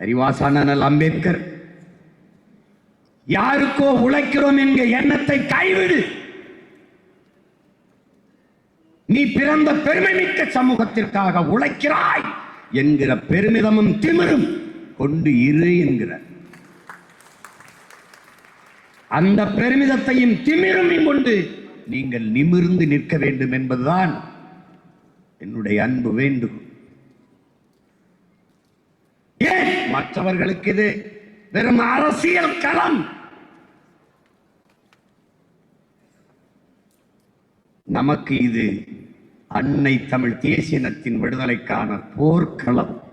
அறிவாசானல் அம்பேத்கர். யாருக்கோ உழைக்கிறோம் என்கிற எண்ணத்தை கைவிடு. நீ பிறந்த பெருமைமிக்க சமூகத்திற்காக உழைக்கிறாய் என்கிற பெருமிதமும் திமிரும் கொண்டு இரு என்கிற. அந்த பெருமிதத்தையும் திமிரும் கொண்டு நீங்கள் நிமிர்ந்து நிற்க வேண்டும் என்பதுதான் என்னுடைய அன்பு வேண்டுகோள். மற்றவர்களுக்கு இது வெறும் அரசியல் களம். நமக்கு இது அன்னை தமிழ் தேசியனத்தின் விடுதலைக்கான போர்க்களம்.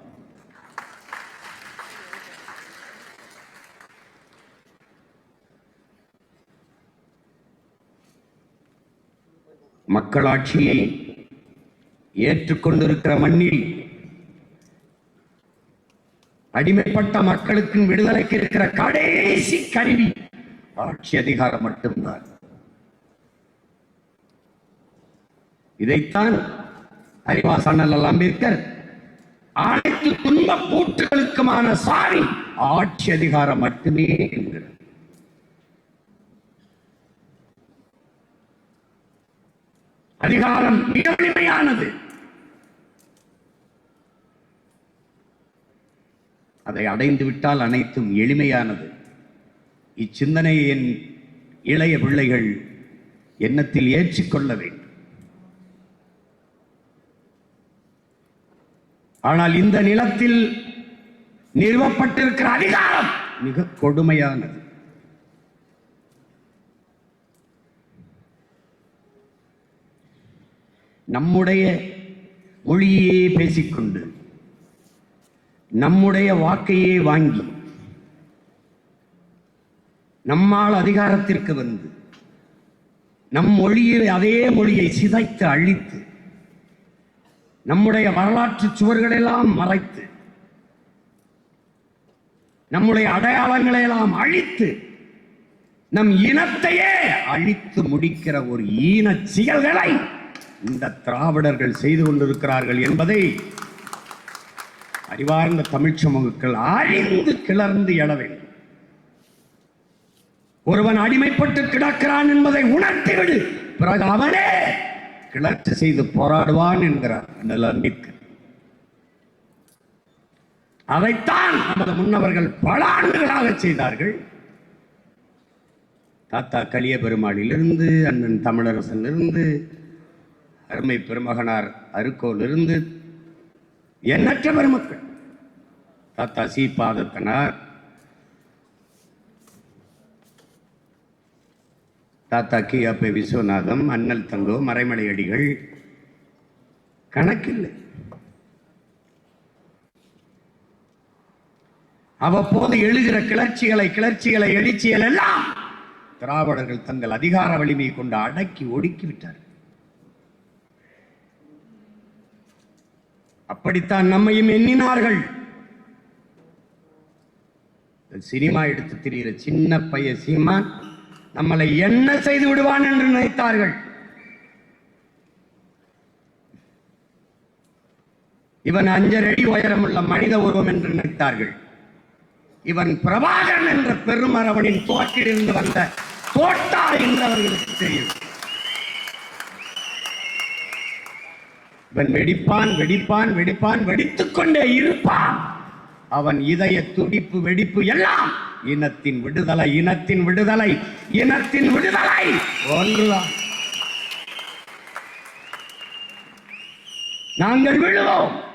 மக்களாட்சியை ஏற்றுக்கொண்டிருக்கிற மண்ணில் அடிமைப்பட்ட மக்களுக்கு விடுதலைக்கு இருக்கிற கடைசி கருவி ஆட்சி அதிகாரம் மட்டும்தான். இதைத்தான் அறிவாசனல் அம்பேத்கர் அனைத்து துன்ப பூட்டுகளுக்குமான சாரி ஆட்சி அதிகாரம் மட்டுமே என்கிறார். அதிகாரம் மிக எளிமையானது அதை அடைந்து விட்டால் அனைத்தும் எளிமையானது. இச்சிந்தனையை என் இளைய பிள்ளைகள் எண்ணத்தில் ஏற்றிக்கொள்ள வேண்டும். ஆனால் இந்த நிலத்தில் நிறுவப்பட்டிருக்கிற அதிகாரம் மிக கொடுமையானது. நம்முடைய மொழியே பேசிக்கொண்டு நம்முடைய வாக்கையே வாங்கி நம்மால் அதிகாரத்திற்கு வந்து நம் மொழியில் அதே மொழியை சிதைத்து அழித்து நம்முடைய வரலாற்று சுவர்களெல்லாம் மறைத்து நம்முடைய அடையாளங்களை எல்லாம் அழித்து நம் இனத்தையே அழித்து முடிக்கிற ஒரு ஈன செயல்களை இந்த திராவிடர்கள் செய்து கொண்டிருக்கிறார்கள் என்பதை அறிவார்ந்த தமிழ் சமூகங்கள் அறிந்து கிளர்ந்து எழ வேண்டும். ஒருவன் அடிமைப்பட்டு கிடக்கிறான் என்பதை உணர்த்திவிடு பிறகு அவனே கிளர்ச்சி செய்து போராடுவான் என்கிறார் அண்ணல் அதைத்தான் நமது முன்னவர்கள் பல ஆண்டுகளாக செய்தார்கள். தாத்தா கலிய பெருமாளிலிருந்து அண்ணன் தமிழரசனிலிருந்து அருமை பெருமகனார் அருக்கோலிருந்து எண்ணற்ற பெருமக்கள். தாத்தா சி பாதத்தனார் தாத்தா கி. அப்ப விஸ்வநாதம் அண்ணல் தங்கோ மறைமலை அடிகள். கணக்கில்லை. அவ்வப்போது எழுகிற கிளர்ச்சிகளை கிளர்ச்சிகளை எழுச்சிகள் எல்லாம் திராவிடர்கள் தங்கள் அதிகார வலிமையை கொண்டு அடக்கி ஒடுக்கி அப்படித்தான் நம்மையும் எண்ணினார்கள். சினிமா எடுத்து திரிகிற சின்ன பைய சீமான் நம்மளை என்ன செய்து விடுவான் என்று நினைத்தார்கள். இவன் அஞ்சரை உயரமுள்ள மனித உருவம் என்று நினைத்தார்கள். இவன் பிரபாகரன் என்ற பெருமரவனின் தோற்றிலிருந்து வந்த தோட்டா என்று அவர்களுக்கு தெரியும். இவன் வெடிப்பான் வெடிப்பான் வெடிப்பான் வெடித்துக்கொண்டே இருப்பான். அவன் இதய துடிப்பு வெடிப்பு எல்லாம் இனத்தின் விடுதலை இனத்தின் விடுதலை இனத்தின் விடுதலை. ஒன்றுதான். நாங்கள் விழுவோம்.